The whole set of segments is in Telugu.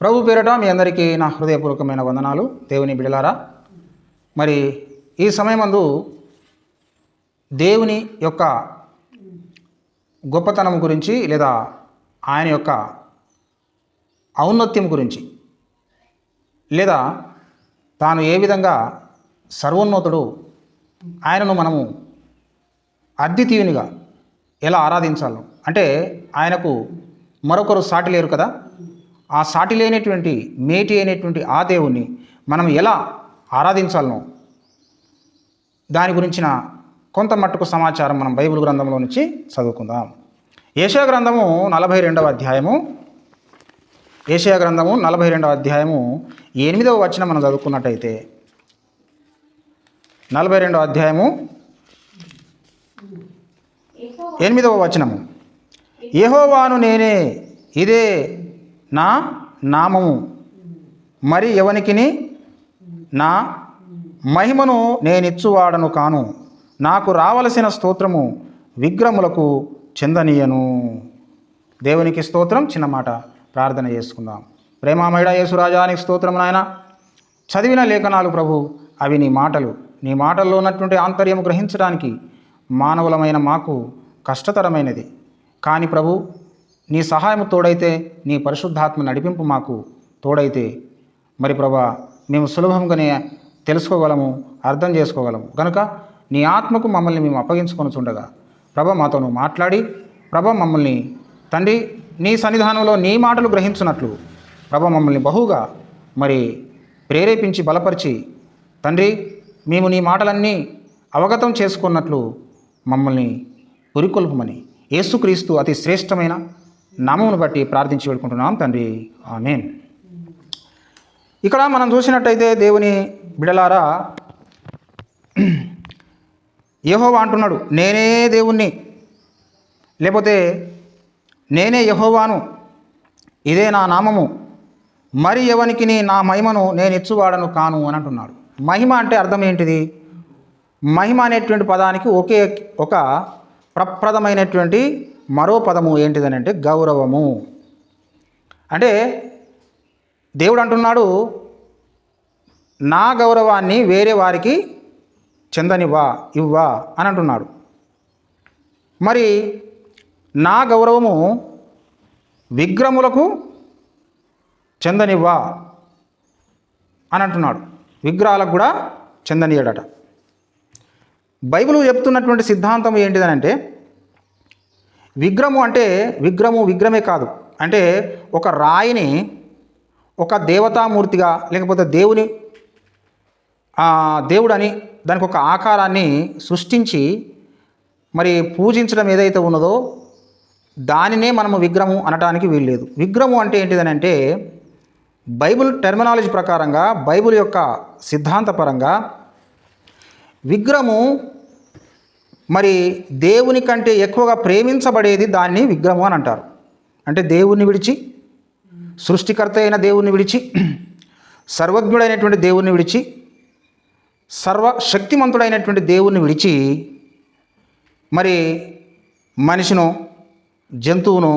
ప్రభు పేరట మీ అందరికీ నా హృదయపూర్వకమైన వందనాలు. దేవుని బిడలారా మరి ఈ సమయమందు దేవుని యొక్క గొప్పతనం గురించి లేదా ఆయన యొక్క ఔన్నత్యం గురించి లేదా తాను ఏ విధంగా సర్వోన్నతుడు ఆయనను మనము అద్వితీయునిగా ఎలా ఆరాధించాలో. అంటే ఆయనకు మరొకరు సాటి లేరు కదా? ఆ సాటి లేనటువంటి మేటి అయినటువంటి ఆ దేవుణ్ణి మనం ఎలా ఆరాధించాలనో దాని గురించిన కొంత మట్టుకు సమాచారం మనం బైబిల్ గ్రంథంలో నుంచి చదువుకుందాం. ఏషియా గ్రంథము నలభై రెండవ అధ్యాయము. ఏషియా గ్రంథము నలభై రెండవ అధ్యాయము ఎనిమిదవ వచనం మనం చదువుకున్నట్టయితే. నలభై రెండవ అధ్యాయము ఎనిమిదవ వచనము. ఏహోవాను నేనే ఇదే నా నామము. మరి ఎవనికిని? నా మహిమను నేనిచ్చువాడను కాను. నాకు రావలసిన స్తోత్రము విగ్రహములకు చెందనీయను. దేవునికి స్తోత్రం చిన్న మాట. ప్రార్థన చేసుకుందాం. ప్రేమామయుడ యేసురాజానికి స్తోత్రం నాయన. చదివిన లేఖనాలు ప్రభు అవి నీ మాటలు. నీ మాటల్లో ఉన్నటువంటి ఆంతర్యం గ్రహించడానికి మానవులమైన మాకు కష్టతరమైనది. కానీ ప్రభు నీ సహాయం తోడైతే నీ పరిశుద్ధాత్మ నడిపింపు మాకు తోడైతే మరి ప్రభా మేము సులభంగానే తెలుసుకోగలము అర్థం చేసుకోగలము. కనుక నీ ఆత్మకు మమ్మల్ని మేము అప్పగించుకొని చూడగా ప్రభ మాతోను మాట్లాడి ప్రభ మమ్మల్ని తండ్రి నీ సన్నిధానంలో నీ మాటలు గ్రహించున్నట్లు ప్రభ మమ్మల్ని బహుగా మరి ప్రేరేపించి బలపరిచి తండ్రి మేము నీ మాటలన్నీ అవగతం చేసుకున్నట్లు మమ్మల్ని పురికొల్పమని. యేసుక్రీస్తు అతి శ్రేష్టమైన నామమును బట్టి ప్రార్థించి వేడుకుంటున్నాం తండ్రి. ఆమెన్. ఇక్కడ మనం చూసినట్టయితే దేవుని బిడలారా యహోవా అంటున్నాడు నేనే దేవుణ్ణి. లేకపోతే నేనే యహోవాను. ఇదే నా నామము. మరి ఎవనికి నా మహిమను నేను ఇచ్చువాడను కాను అని అంటున్నాడు. మహిమ అంటే అర్థం ఏంటిది? మహిమ అనేటువంటి పదానికి ఒకే ఒక ప్రప్రదమైనటువంటి మరో పదము ఏంటిదని అంటే గౌరవము. అంటే దేవుడు అంటున్నాడు నా గౌరవాన్ని వేరే వారికి చెందనివ్వా ఇవ్వా అని అంటున్నాడు మరి నా గౌరవము విగ్రహములకు చెందనివ్వా అని అంటున్నాడు విగ్రహాలకు కూడా చెందనియడట బైబిల్ చెప్తున్నటువంటి సిద్ధాంతం ఏంటిదనంటే విగ్రహము అంటే విగ్రహము విగ్రహమే కాదు. అంటే ఒక రాయిని ఒక దేవతామూర్తిగా లేకపోతే దేవుని దేవుడని దానికి ఒక ఆకారాన్ని సృష్టించి మరి పూజించడం ఏదైతే ఉన్నదో దానినే మనము విగ్రహము అనటానికి వీల్లేదు. విగ్రహము అంటే ఏంటిదని అంటే బైబిల్ టెర్మినాలజీ ప్రకారంగా బైబిల్ యొక్క సిద్ధాంతపరంగా విగ్రహము మరి దేవుని కంటే ఎక్కువగా ప్రేమించబడేది దాన్ని విగ్రహం అని అంటారు. అంటే దేవుణ్ణి విడిచి సృష్టికర్త అయిన దేవుణ్ణి విడిచి సర్వజ్ఞుడైనటువంటి దేవుణ్ణి విడిచి సర్వశక్తిమంతుడైనటువంటి దేవుణ్ణి విడిచి మరి మనిషిను జంతువును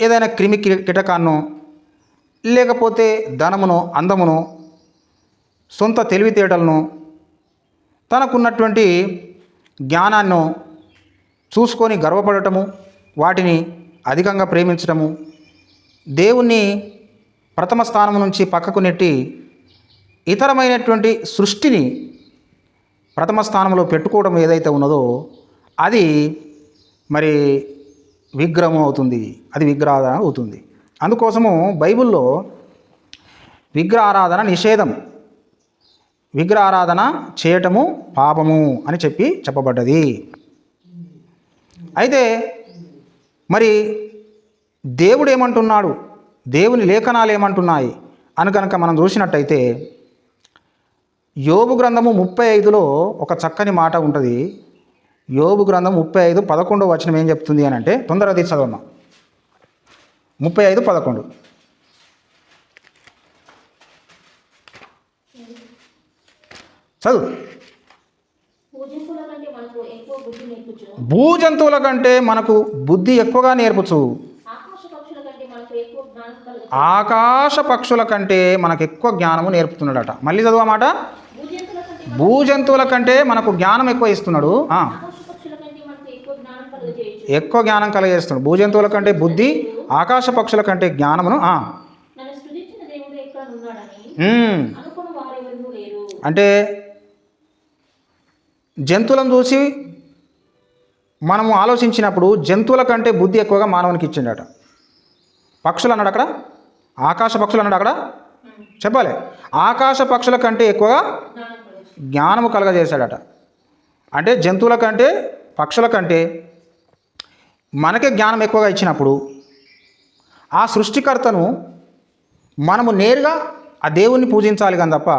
ఏదైనా క్రిమి కీటకాన్నో లేకపోతే ధనమును అందమును సొంత తెలివితేటలను తనకున్నటువంటి జ్ఞానాన్ని చూసుకొని గర్వపడటము వాటిని అధికంగా ప్రేమించటము దేవుణ్ణి ప్రథమ స్థానం నుంచి పక్కకు నెట్టి ఇతరమైనటువంటి సృష్టిని ప్రథమ స్థానంలో పెట్టుకోవడం ఏదైతే ఉన్నదో అది మరి విగ్రహం అవుతుంది. అది విగ్రహారాధన అవుతుంది. అందుకోసము బైబిల్లో విగ్రహారాధన నిషేధం. విగ్రహారాధన చేయటము పాపము అని చెప్పి చెప్పబడ్డది. అయితే మరి దేవుడు ఏమంటున్నాడు? దేవుని లేఖనాలు ఏమంటున్నాయి? అని కనుక మనం చూసినట్టయితే యోబు గ్రంథము ముప్పై ఐదులో ఒక చక్కని మాట ఉంటుంది. యోబు గ్రంథం ముప్పై ఐదు పదకొండో వచనం ఏం చెప్తుంది అని అంటే తొందరగా తీసి చదవమ్మా. ముప్పై ఐదు పదకొండు. చదువు. భూజంతువుల కంటే మనకు బుద్ధి ఎక్కువగా నేర్పుచు. ఆకాశ పక్షుల కంటే మనకు ఎక్కువ జ్ఞానము నేర్పుతున్నాడట. మళ్ళీ భూజంతుల కంటే భూజంతువుల కంటే మనకు జ్ఞానం ఎక్కువ ఇస్తున్నాడు. ఎక్కువ జ్ఞానం కలిగేస్తున్నాడు భూజంతువుల కంటే బుద్ధి ఆకాశ పక్షుల కంటే జ్ఞానమును ఆ, నన్ను సృజించిన దేవుడు ఎక్కడ ఉన్నాడని ఉమ్, అనుకున్న వారెవరూ లేరు అంటే జంతువులను చూసి మనము ఆలోచించినప్పుడు జంతువుల కంటే బుద్ధి ఎక్కువగా మానవునికి ఇచ్చిండట. పక్షులు అన్నాడు అక్కడ? ఆకాశ పక్షులు అన్నాడు అక్కడ? చెప్పాలి. ఆకాశ పక్షుల కంటే ఎక్కువగా జ్ఞానం జ్ఞానము కలగజేశాడట. అంటే జంతువుల కంటే పక్షుల కంటే మనకే జ్ఞానం ఎక్కువగా ఇచ్చినప్పుడు ఆ సృష్టికర్తను మనము నేరుగా ఆ దేవుణ్ణి పూజించాలి కానీ తప్ప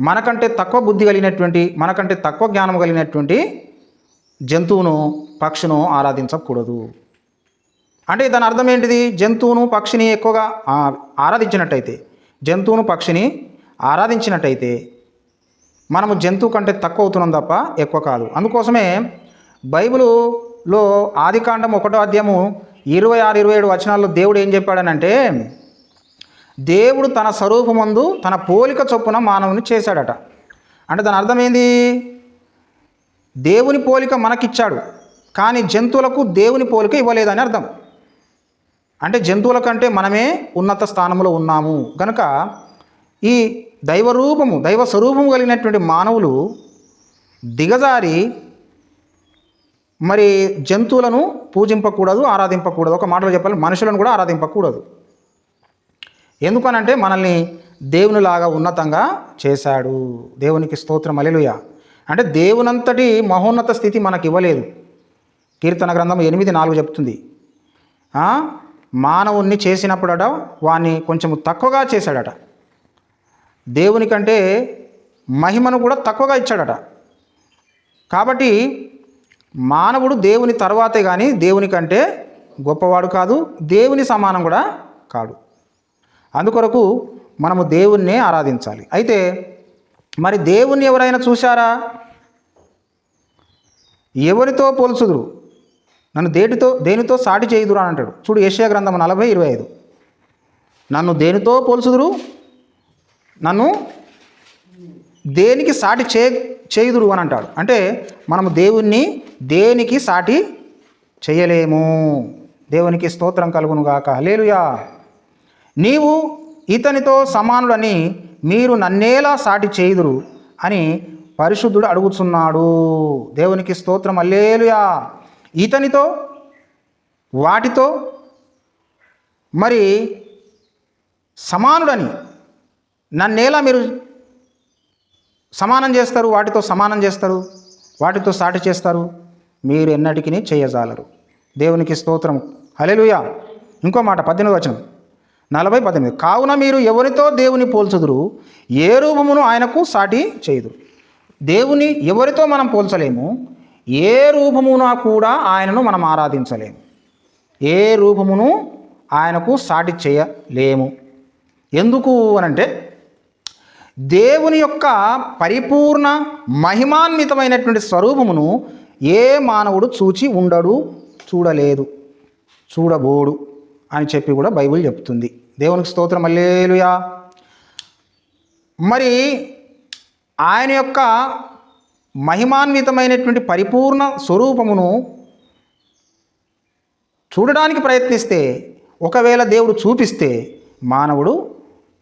మనకంటే తక్కువ బుద్ధి కలిగినటువంటి మనకంటే తక్కువ జ్ఞానం కలిగినటువంటి జంతువును పక్షును ఆరాధించకూడదు. అంటే దాని అర్థం ఏంటిది? జంతువును పక్షిని ఎక్కువగా ఆరాధించినట్టయితే జంతువును పక్షిని ఆరాధించినట్టయితే మనము జంతువు కంటే తక్కువ అవుతున్నాం తప్ప ఎక్కువ కాదు. అందుకోసమే బైబిలులో ఆదికాండం ఒకటో అధ్యాయము ఇరవై ఆరు ఇరవై ఏడు వచనాల్లో దేవుడు ఏం చెప్పాడనంటే దేవుడు తన స్వరూపమందు తన పోలిక చొప్పున మానవుని చేశాడట. అంటే దాని అర్థం ఏంది? దేవుని పోలిక మనకిచ్చాడు కానీ జంతువులకు దేవుని పోలిక ఇవ్వలేదని అర్థం. అంటే జంతువుల కంటే మనమే ఉన్నత స్థానంలో ఉన్నాము. కనుక ఈ దైవరూపము దైవ స్వరూపము కలిగినటువంటి మానవులు దిగజారి మరి జంతువులను పూజింపకూడదు ఆరాధింపకూడదు. ఒక మాటలో చెప్పాలి మనుషులను కూడా ఆరాధింపకూడదు. ఎందుకనంటే మనల్ని దేవునిలాగా ఉన్నతంగా చేశాడు. దేవునికి స్తోత్రం. అలెలుయ అంటే దేవునంతటి మహోన్నత స్థితి మనకి ఇవ్వలేదు కీర్తన గ్రంథం ఎనిమిది నాలుగు చెప్తుంది. మానవుణ్ణి చేసినప్పుడట వాణ్ణి కొంచెం తక్కువగా చేశాడట. దేవుని కంటే మహిమను కూడా తక్కువగా ఇచ్చాడట. కాబట్టి మానవుడు దేవుని తర్వాతే కానీ దేవుని కంటే గొప్పవాడు కాదు. దేవుని సమానం కూడా కాడు. అందుకొరకు మనము దేవుణ్ణే ఆరాధించాలి. అయితే మరి దేవుణ్ణి ఎవరైనా చూశారా? ఎవరితో పోల్చుదురు? నన్ను దేనితో దేనితో సాటి చేయుదురు అని అంటాడు. చూడు ఏషియా గ్రంథం నలభై ఇరవై ఐదు. నన్ను దేనితో పోల్చుదురు? నన్ను దేనికి సాటి చే చేయుదురు అని అంటాడు. అంటే మనము దేవుణ్ణి దేనికి సాటి చేయలేము? దేవునికి స్తోత్రం కలుగును గాక లేలుయా నీవు ఇతనితో సమానుడని మీరు నన్నేలా సాటి చేయుదురు అని పరిశుద్ధుడు అడుగుతున్నాడు దేవునికి స్తోత్రం. అల్లేలుయా ఇతనితో వాటితో మరి సమానుడని నన్నేలా మీరు సమానం చేస్తారు? వాటితో సమానం చేస్తారు? వాటితో సాటి చేస్తారు? మీరు ఎన్నటికీ చేయజాలరు. దేవునికి స్తోత్రం. హలెలుయా ఇంకో మాట పద్దెనిమిది వచనం. నలభై పద్దెనిమిది. కావున మీరు ఎవరితో దేవుని పోల్చుదురు? ఏ రూపమును ఆయనకు సాటి చేయదు దేవుని ఎవరితో మనం పోల్చలేము? ఏ రూపమున కూడా ఆయనను మనం ఆరాధించలేము. ఏ రూపమును ఆయనకు సాటి చేయలేము. ఎందుకు అనంటే దేవుని యొక్క పరిపూర్ణ మహిమాన్వితమైనటువంటి స్వరూపమును ఏ మానవుడు చూచి ఉండడు చూడలేదు చూడబోడు. అని చెప్పి కూడా బైబిల్ చెప్తుంది. దేవునికి స్తోత్రం అల్లేలుయా మరి ఆయన యొక్క మహిమాన్వితమైనటువంటి పరిపూర్ణ స్వరూపమును చూడడానికి ప్రయత్నిస్తే ఒకవేళ దేవుడు చూపిస్తే మానవుడు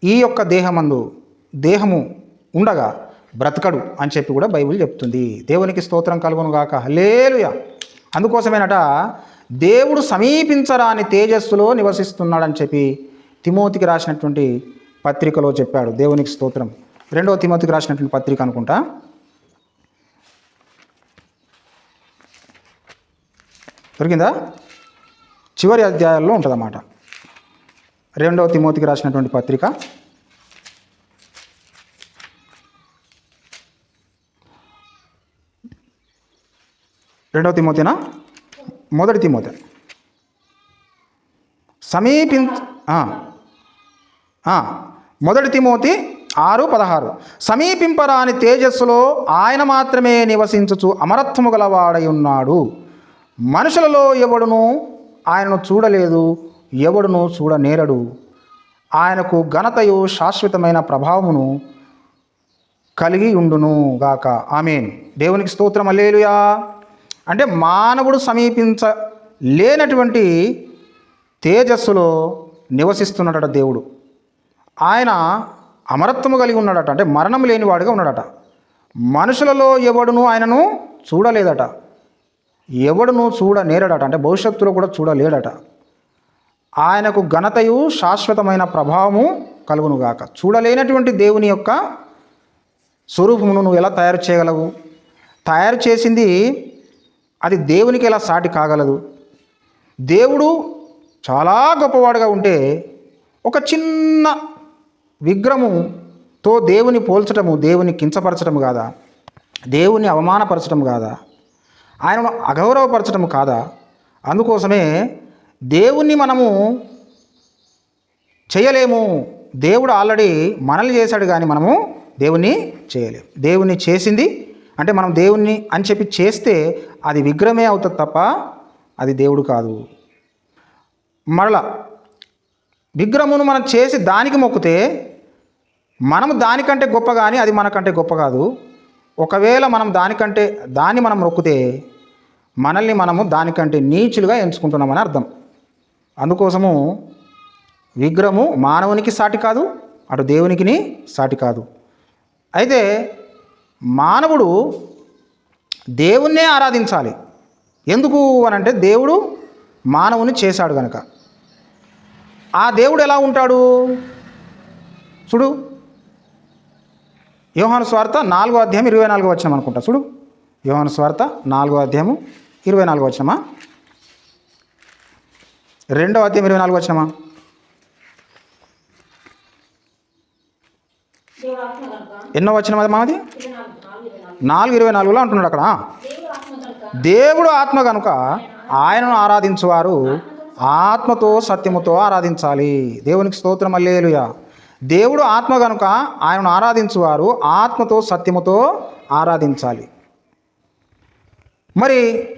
ఈ యొక్క దేహమందు దేహము ఉండగా బ్రతకడు అని చెప్పి కూడా బైబిల్ చెప్తుంది. దేవునికి స్తోత్రం కలుగును గాక హలేలుయ అందుకోసమేనట దేవుడు సమీపించరాని తేజస్సులో నివసిస్తున్నాడని చెప్పి తిమోతికి రాసినటువంటి పత్రికలో చెప్పాడు. దేవునికి స్తోత్రం. రెండవ తిమోతికి రాసినటువంటి పత్రిక అనుకుంటా. దొరికిందా? చివరి అధ్యాయాల్లో ఉంటుందన్నమాట. రెండవ తిమోతికి రాసినటువంటి పత్రిక. రెండవ తిమోతినా? మొదటి తిమోతి. సమీపించ మొదటి తిమోతి ఆరు పదహారు. సమీపింపరాని తేజస్సులో ఆయన మాత్రమే నివసించుచు అమరత్వము గలవాడై ఉన్నాడు. మనుషులలో ఎవడును ఆయనను చూడలేదు ఎవడును చూడనేరడు. ఆయనకు ఘనతయు శాశ్వతమైన ప్రభావమును కలిగి ఉండును గాక. ఆమెన్. దేవునికి స్తోత్రం. అల్లేలుయా అంటే మానవుడు సమీపించ లేనటువంటి తేజస్సులో నివసిస్తున్నాడట దేవుడు. ఆయన అమరత్వము కలిగి ఉన్నాడట. అంటే మరణం లేనివాడుగా ఉన్నాడట. మనుషులలో ఎవడును ఆయనను చూడలేదట. ఎవడును చూడనేరడట. అంటే భవిష్యత్తులో కూడా చూడలేడట. ఆయనకు ఘనతయు శాశ్వతమైన ప్రభావము కలుగునుగాక. చూడలేనటువంటి దేవుని యొక్క స్వరూపమును నువ్వు ఎలా తయారు చేయగలవు? తయారు చేసింది అది దేవునికి ఎలా సాటి కాగలదు? దేవుడు చాలా గొప్పవాడుగా ఉంటే ఒక చిన్న విగ్రహముతో దేవుని పోల్చటము దేవుని కించపరచడం కాదా? దేవుని అవమానపరచటం కాదా? ఆయనను అగౌరవపరచటం కాదా? అందుకోసమే దేవుణ్ణి మనము చేయలేము. దేవుడు ఆల్రెడీ మనల్ని చేశాడు కానీ మనము దేవుణ్ణి చేయలేము దేవుణ్ణి చేసింది అంటే మనం దేవుణ్ణి అని చెప్పి చేస్తే అది విగ్రహమే అవుతుంది తప్ప అది దేవుడు కాదు. మరలా విగ్రహమును మనం చేసి దానికి మొక్కితే మనము దానికంటే గొప్ప కానీ అది మనకంటే గొప్ప కాదు. ఒకవేళ మనం దానికంటే దాన్ని మనం మొక్కితే మనల్ని మనము దానికంటే నీచులుగా ఎంచుకుంటున్నామని అర్థం. అందుకోసము విగ్రహము మానవునికి సాటి కాదు అటు దేవునికిని సాటి కాదు. అయితే మానవుడు దేవుణ్ణే ఆరాధించాలి. ఎందుకు అనంటే దేవుడు మానవుని చేశాడు కనుక ఆ దేవుడు ఎలా ఉంటాడు? చూడు. యోహాను స్వార్థ నాలుగో అధ్యాయం ఇరవై నాలుగో వచ్చినాం అనుకుంటా. చూడు. యోహాను స్వార్థ నాలుగో అధ్యాయము ఇరవై నాలుగో వచ్చినామా రెండో అధ్యాయం ఇరవై నాలుగు వచ్చినామా ఎన్నో వచ్చినామా మాది? నాలుగు ఇరవై నాలుగులో అంటున్నాడు అక్కడ. దేవుడు ఆత్మ కనుక ఆయనను ఆరాధించువారు ఆత్మతో సత్యముతో ఆరాధించాలి. దేవునికి స్తోత్రం అల్లేలుయ దేవుడు ఆత్మ కనుక ఆయనను ఆరాధించేవారు ఆత్మతో సత్యముతో ఆరాధించాలి. మరి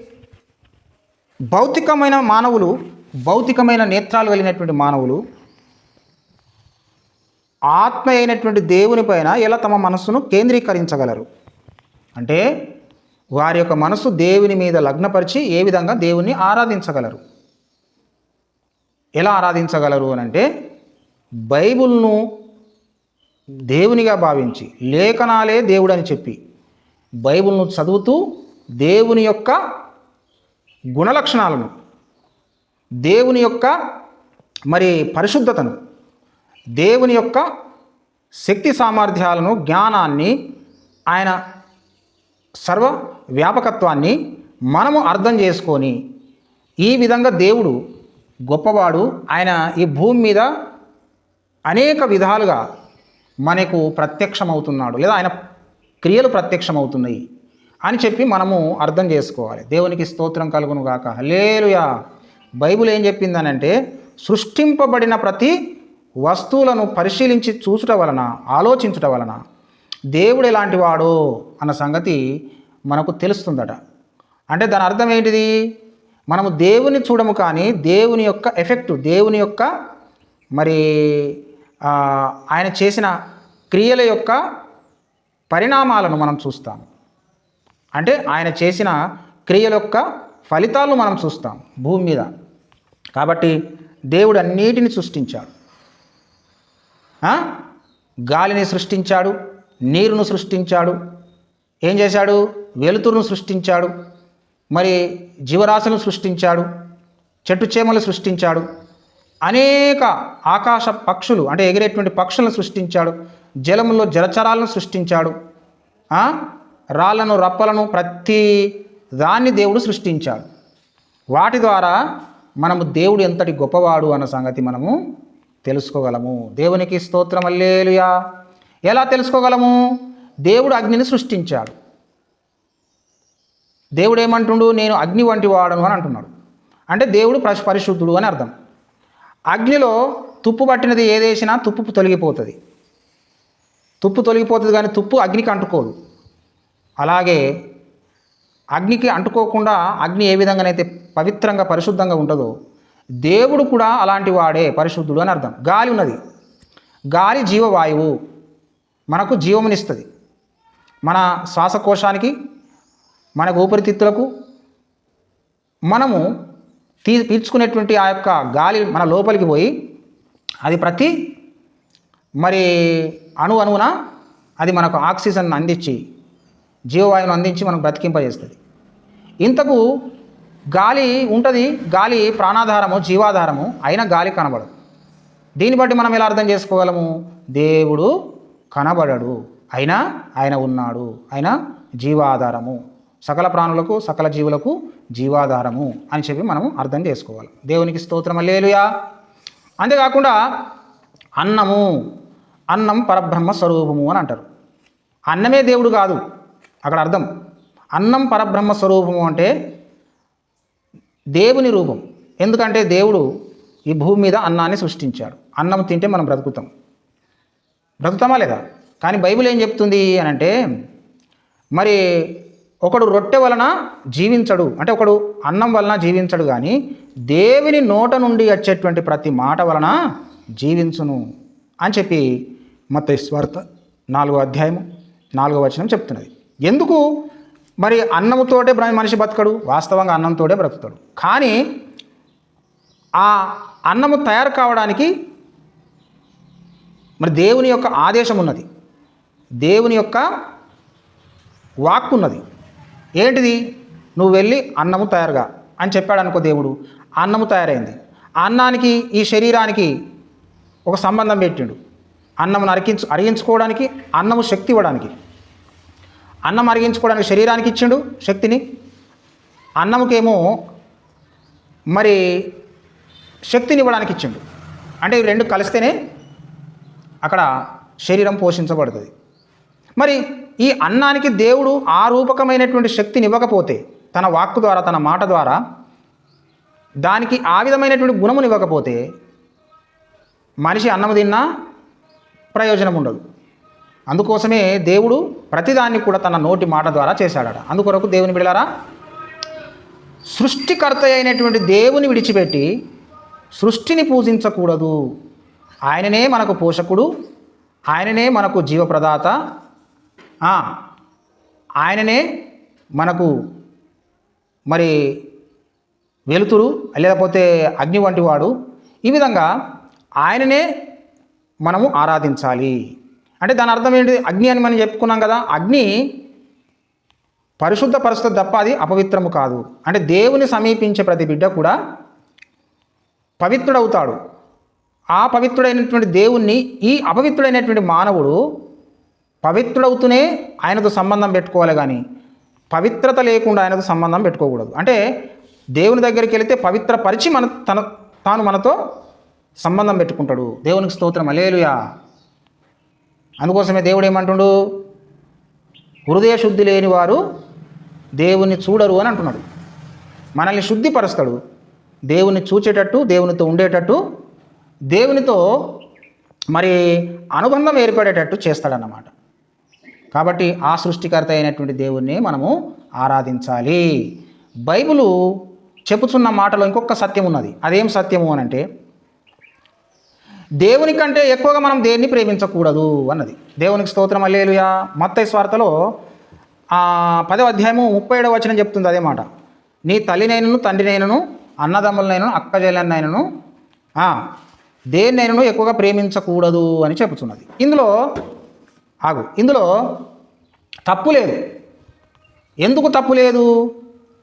భౌతికమైన మానవులు భౌతికమైన నేత్రాలు కలిగినటువంటి మానవులు ఆత్మ అయినటువంటి దేవుని పైన ఎలా తమ మనస్సును కేంద్రీకరించగలరు? అంటే వారి యొక్క మనసు దేవుని మీద లగ్నపరిచి ఏ విధంగా దేవుణ్ణి ఆరాధించగలరు? ఎలా ఆరాధించగలరు అని అంటే బైబుల్ను దేవునిగా భావించి లేఖనాలే దేవుడు అని చెప్పి బైబుల్ను చదువుతూ దేవుని యొక్క గుణలక్షణాలను దేవుని యొక్క మరి పరిశుద్ధతను దేవుని యొక్క శక్తి సామర్థ్యాలను జ్ఞానాన్ని ఆయన సర్వ వ్యాపకత్వాన్ని మనము అర్థం చేసుకొని ఈ విధంగా దేవుడు గొప్పవాడు. ఆయన ఈ భూమి మీద అనేక విధాలుగా మనకు ప్రత్యక్షమవుతున్నాడు లేదా ఆయన క్రియలు ప్రత్యక్షమవుతున్నాయి అని చెప్పి మనము అర్థం చేసుకోవాలి. దేవునికి స్తోత్రం కలుగును గాక. లేలుయా బైబిల్ ఏం చెప్పిందనంటే సృష్టింపబడిన ప్రతి వస్తువులను పరిశీలించి చూచుట వలన ఆలోచించుట వలన దేవుడు ఎలాంటి వాడో అన్న సంగతి మనకు తెలుస్తుందట. అంటే దాని అర్థం ఏంటిది? మనము దేవుని చూడము కానీ దేవుని యొక్క ఎఫెక్ట్ దేవుని యొక్క మరి ఆయన చేసిన క్రియల యొక్క పరిణామాలను మనం చూస్తాం అంటే ఆయన చేసిన క్రియల యొక్క ఫలితాలను మనం చూస్తాం భూమి మీద. కాబట్టి దేవుడు అన్నిటిని సృష్టించాడు. గాలిని సృష్టించాడు నీరును సృష్టించాడు ఏం చేశాడు? వెలుతురును సృష్టించాడు. మరి జీవరాశులను సృష్టించాడు. చెట్టు చేమలు సృష్టించాడు. అనేక ఆకాశ పక్షులు అంటే ఎగిరేటువంటి పక్షులను సృష్టించాడు. జలములో జలచరాలను సృష్టించాడు. రాళ్ళను రాళ్ళను రప్పలను ప్రతి దాన్ని దేవుడు సృష్టించాడు. వాటి ద్వారా మనము దేవుడు ఎంతటి గొప్పవాడు అన్న సంగతి మనము తెలుసుకోగలము. దేవునికి స్తోత్రం అల్లేలుయా ఎలా తెలుసుకోగలము? దేవుడు అగ్నిని సృష్టించాడు. దేవుడు ఏమంటుండు? నేను అగ్ని వంటి వాడను అని అంటున్నాడు. అంటే దేవుడు పరిశుద్ధుడు అని అర్థం. అగ్నిలో తుప్పు పట్టినది ఏదేసినా తుప్పు తొలగిపోతుంది. తుప్పు తొలగిపోతుంది కానీ తుప్పు అగ్నికి అంటుకోదు. అలాగే అగ్నికి అంటుకోకుండా అగ్ని ఏ విధంగానైతే పవిత్రంగా పరిశుద్ధంగా ఉంటుందో దేవుడు కూడా అలాంటి వాడే పరిశుద్ధుడు అని అర్థం. గాలి ఉన్నది. గాలి జీవవాయువు. మనకు జీవమునిస్తుంది. మన శ్వాసకోశానికి మన ఊపిరితిత్తులకు మనము తీ పీల్చుకునేటువంటి ఆ యొక్క గాలి మన లోపలికి పోయి అది ప్రతి మరి అణు అణువున అది మనకు ఆక్సిజన్ అందించి జీవవాయువును అందించి మనకు బ్రతికింపజేస్తుంది. ఇంతకు గాలి ఉంటుంది గాలి ప్రాణాధారము జీవాధారము అయినా గాలి కనబడదు. దీన్ని బట్టి మనం ఎలా అర్థం చేసుకోగలము? దేవుడు కనబడడు. అయినా ఆయన ఉన్నాడు. ఆయన జీవాధారము. సకల ప్రాణులకు సకల జీవులకు జీవాధారము అని చెప్పి మనం అర్థం చేసుకోవాలి. దేవునికి స్తోత్రం. లేలుయా అంతేకాకుండా అన్నము అన్నం పరబ్రహ్మ స్వరూపము అని అంటారు. అన్నమే దేవుడు కాదు. అక్కడ అర్థం. అన్నం పరబ్రహ్మ స్వరూపము అంటే దేవుని రూపం. ఎందుకంటే దేవుడు ఈ భూమి మీద అన్నాన్ని సృష్టించాడు. అన్నం తింటే మనం బ్రతుకుతాం. బ్రతుకుతామా లేదా? కానీ బైబిల్ ఏం చెప్తుంది అని అంటే మరి ఒకడు రొట్టె వలన జీవించడు. అంటే ఒకడు అన్నం వలన జీవించడు కానీ దేవుని నోట నుండి వచ్చేటువంటి ప్రతి మాట వలన జీవించును అని చెప్పి మత స్వార్థ నాలుగో అధ్యాయము నాలుగో వచనం చెప్తున్నది. ఎందుకు? మరి అన్నంతోటే మనిషి బతకడు వాస్తవంగా అన్నంతోటే బ్రతుకుతాడు. కానీ ఆ అన్నము తయారు కావడానికి మరి దేవుని యొక్క ఆదేశం ఉన్నది. దేవుని యొక్క వాక్కు ఉన్నది ఏంటిది? నువ్వు వెళ్ళి అన్నము తయారుగా అని చెప్పాడు అనుకో దేవుడు. అన్నము తయారైంది. అన్నానికి ఈ శరీరానికి ఒక సంబంధం పెట్టిండు. అన్నం అరికించు అరిగించుకోవడానికి అన్నము శక్తి ఇవ్వడానికి. అన్నం అరిగించుకోవడానికి శరీరానికి ఇచ్చిండు శక్తిని. అన్నముకేమో మరి శక్తిని ఇవ్వడానికి ఇచ్చిండు. అంటే ఇవి రెండు కలిస్తేనే అక్కడ శరీరం పోషించబడుతుంది. మరి ఈ అన్నానికి దేవుడు ఆ రూపకమైనటువంటి శక్తిని ఇవ్వకపోతే తన వాక్కు ద్వారా తన మాట ద్వారా దానికి ఆ విధమైనటువంటి గుణముని ఇవ్వకపోతే మనిషి అన్నం తిన్నా ప్రయోజనం ఉండదు. అందుకోసమే దేవుడు ప్రతిదాన్ని కూడా తన నోటి మాట ద్వారా చేశాడట. అందుకొరకు దేవుని బిడలారా సృష్టికర్త అయినటువంటి దేవుని విడిచిపెట్టి సృష్టిని పూజించకూడదు. ఆయననే మనకు పోషకుడు ఆయననే మనకు జీవప్రదాత ఆయననే మనకు మరి వెలుతురు లేకపోతే అగ్ని వంటి వాడు. ఈ విధంగా ఆయననే మనము ఆరాధించాలి. అంటే దాని అర్థం ఏంటి? అగ్ని అని మనం చెప్పుకున్నాం కదా. అగ్ని పరిశుద్ధ పరిస్థితి తప్ప అది అపవిత్రము కాదు. అంటే దేవుని సమీపించే ప్రతి బిడ్డ కూడా పవిత్రుడవుతాడు. ఆ పవిత్రుడైనటువంటి దేవుణ్ణి ఈ అపవిత్రుడైనటువంటి మానవుడు పవిత్రుడవుతూనే ఆయనతో సంబంధం పెట్టుకోవాలి కానీ పవిత్రత లేకుండా ఆయనతో సంబంధం పెట్టుకోకూడదు. అంటే దేవుని దగ్గరికి వెళితే పవిత్రపరిచి మన తన తాను మనతో సంబంధం పెట్టుకుంటాడు. దేవునికి స్తోత్రం. అలేలుయా అందుకోసమే దేవుడు ఏమంటుడు? హృదయ శుద్ధి లేని వారు దేవుని చూడరు అని అంటున్నాడు. మనల్ని శుద్ధిపరుస్తాడు. దేవుని చూచేటట్టు దేవునితో ఉండేటట్టు దేవునితో మరి అనుబంధం ఏర్పడేటట్టు చేస్తాడన్నమాట. కాబట్టి ఆ సృష్టికర్త అయినటువంటి దేవుణ్ణి మనము ఆరాధించాలి. బైబిలు చెప్పుచున్న మాటలో ఇంకొక సత్యం ఉన్నది. అదేం సత్యము అని అంటే దేవుని కంటే ఎక్కువగా మనం దేన్ని ప్రేమించకూడదు అన్నది. దేవునికి స్తోత్రం అల్లేలుయా మత్తయి స్వార్థలో ఆ పదవ అధ్యాయము ముప్పై ఏడవ వచనం చెప్తుంది అదే మాట. నీ తల్లినైనను తండ్రినైనను అన్నదమ్ములనైనను అక్కజల్లనైనను దేన్నైనను ఎక్కువగా ప్రేమించకూడదు అని చెప్పుతున్నది ఇందులో ఆగు. ఇందులో తప్పు లేదు. ఎందుకు తప్పు లేదు?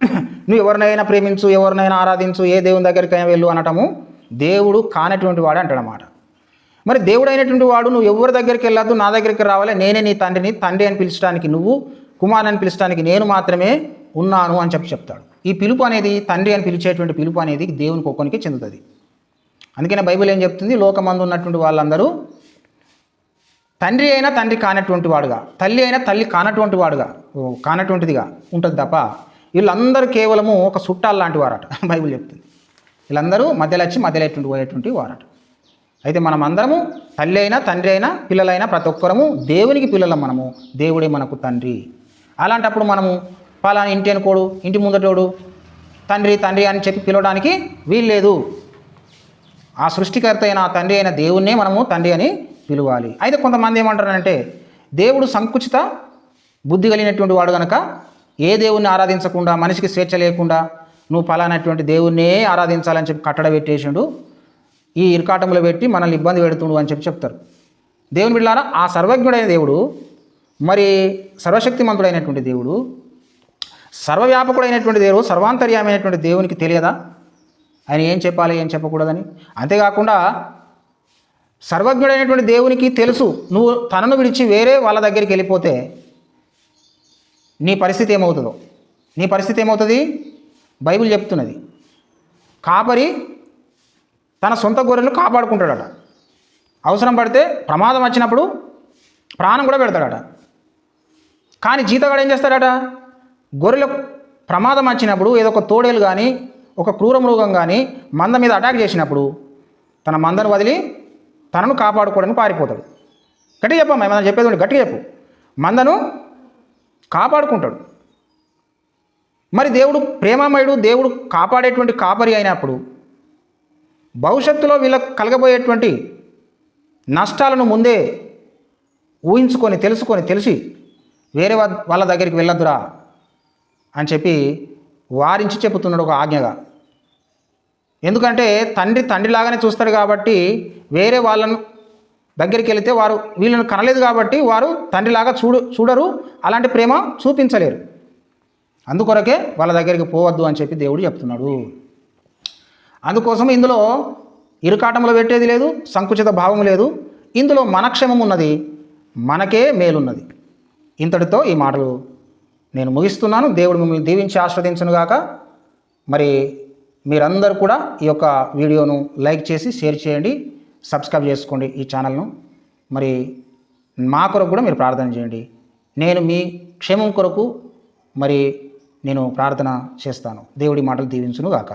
నువ్వు ఎవరినైనా ప్రేమించు ఎవరినైనా ఆరాధించు ఏ దేవుని దగ్గరికైనా వెళ్ళు అనటము దేవుడు కానటువంటి వాడు అంటాడనమాట మరి దేవుడు అయినటువంటి వాడు నువ్వు ఎవరి దగ్గరికి వెళ్ళొద్దు నా దగ్గరికి రావాలి నేనే నీ తండ్రిని తండ్రి అని పిలిచడానికి నువ్వు కుమారుని అని పిలిచడానికి నేను మాత్రమే ఉన్నాను అని చెప్పి చెప్తాడు. ఈ పిలుపు అనేది తండ్రి అని పిలిచేటువంటి పిలుపు అనేది దేవునికి ఒక్కనికి చెందుతుంది. అందుకనే బైబిల్ ఏం చెప్తుంది? లోకమందు ఉన్నటువంటి వాళ్ళందరూ తండ్రి అయినా తండ్రి కానటువంటి వాడుగా తల్లి అయినా తల్లి కానటువంటి వాడుగా ఓ, కానటువంటిదిగా ఉంటుంది తప్ప వీళ్ళందరూ కేవలము ఒక చుట్టాలు లాంటి వారట బైబిల్ చెప్తుంది. వీళ్ళందరూ మధ్యలో వచ్చి మధ్యలో ఎటువంటి పోయేటువంటి వారట. అయితే మనం అందరము తల్లి అయినా తండ్రి అయినా పిల్లలైనా ప్రతి ఒక్కరము దేవునికి పిల్లలం మనము దేవుడే మనకు తండ్రి. అలాంటప్పుడు మనము పలానా ఇంటి అనుకోడు ఇంటి ముందటోడు తండ్రి తండ్రి అని చెప్పి పిలవడానికి వీల్లేదు. ఆ సృష్టికర్త అయిన ఆ తండ్రి అయిన దేవుణ్ణే మనము తండ్రి అని పిలవాలి అయితే కొంతమంది ఏమంటారంటే దేవుడు సంకుచిత బుద్ధి కలిగినటువంటి వాడు కనుక ఏ దేవుణ్ణి ఆరాధించకుండా మనిషికి స్వేచ్ఛ లేకుండా నువ్వు పలానటువంటి దేవుణ్ణే ఆరాధించాలని చెప్పి కట్టడ పెట్టేసిండు ఈ ఇరుకాటంలో పెట్టి మనల్ని ఇబ్బంది పెడుతుండు అని చెప్పి చెప్తారు. దేవుని బిడ్డారా ఆ సర్వజ్ఞుడైన దేవుడు మరి సర్వశక్తిమంతుడైనటువంటి దేవుడు సర్వవ్యాపకుడైనటువంటి దేవుడు సర్వాంతర్యామైనటువంటి దేవునికి తెలియదా? ఆయన ఏం చెప్పాలి ఏం చెప్పకూడదని? అంతేకాకుండా సర్వజ్ఞుడైనటువంటి దేవునికి తెలుసు. నువ్వు తనను విడిచి వేరే వాళ్ళ దగ్గరికి వెళ్ళిపోతే నీ పరిస్థితి ఏమవుతుందో? నీ పరిస్థితి ఏమవుతుంది? బైబిల్ చెప్తున్నది. కాపరి తన సొంత గొర్రెలు కాపాడుకుంటాడట. అవసరం పడితే ప్రమాదం వచ్చినప్పుడు ప్రాణం కూడా పెడతాడట. కానీ జీతగాడు ఏం చేస్తాడట? గొర్రెల ప్రమాదం వచ్చినప్పుడు ఏదో ఒక తోడేలు కానీ ఒక క్రూర మృగం కానీ మంద మీద అటాక్ చేసినప్పుడు తన మందను వదిలి తనను కాపాడుకోవడానికి పారిపోతాడు. గట్టిగా చెప్పమ్మా ఏమన్నా చెప్పేది ఉంటే గట్టిగా చెప్పు. మందను కాపాడుకుంటాడు. మరి దేవుడు ప్రేమమయుడు దేవుడు కాపాడేటువంటి కాపరి అయినప్పుడు భవిష్యత్తులో వీళ్ళకు కలగబోయేటువంటి నష్టాలను ముందే ఊహించుకొని తెలుసుకొని తెలిసి వేరే వాళ్ళ దగ్గరికి వెళ్ళొద్దురా అని చెప్పి వారించి చెబుతున్నాడు ఒక ఆజ్ఞగా. ఎందుకంటే తండ్రి తండ్రిలాగానే చూస్తాడు కాబట్టి వేరే వాళ్ళను దగ్గరికి వెళితే వారు వీళ్ళని కనలేదు కాబట్టి వారు తండ్రిలాగా చూడు చూడరు అలాంటి ప్రేమ చూపించలేరు. అందుకొరకే వాళ్ళ దగ్గరికి పోవద్దు అని చెప్పి దేవుడు చెప్తున్నాడు. అందుకోసం ఇందులో ఇరుకాటంలో పెట్టేది లేదు సంకుచిత భావం లేదు. ఇందులో మన క్షేమం ఉన్నది మనకే మేలున్నది. ఇంతటితో ఈ మాటలు నేను ముగిస్తున్నాను. దేవుడు మిమ్మల్ని దీవించి ఆస్వాదించనుగాక మరి మీరందరూ కూడా ఈ యొక్క వీడియోను లైక్ చేసి షేర్ చేయండి సబ్స్క్రైబ్ చేసుకోండి ఈ ఛానల్ను. మరి మా కొరకు కూడా మీరు ప్రార్థన చేయండి. నేను మీ క్షేమం కొరకు మరి నేను ప్రార్థన చేస్తాను. దేవుడి మాటలు దీవించును గాక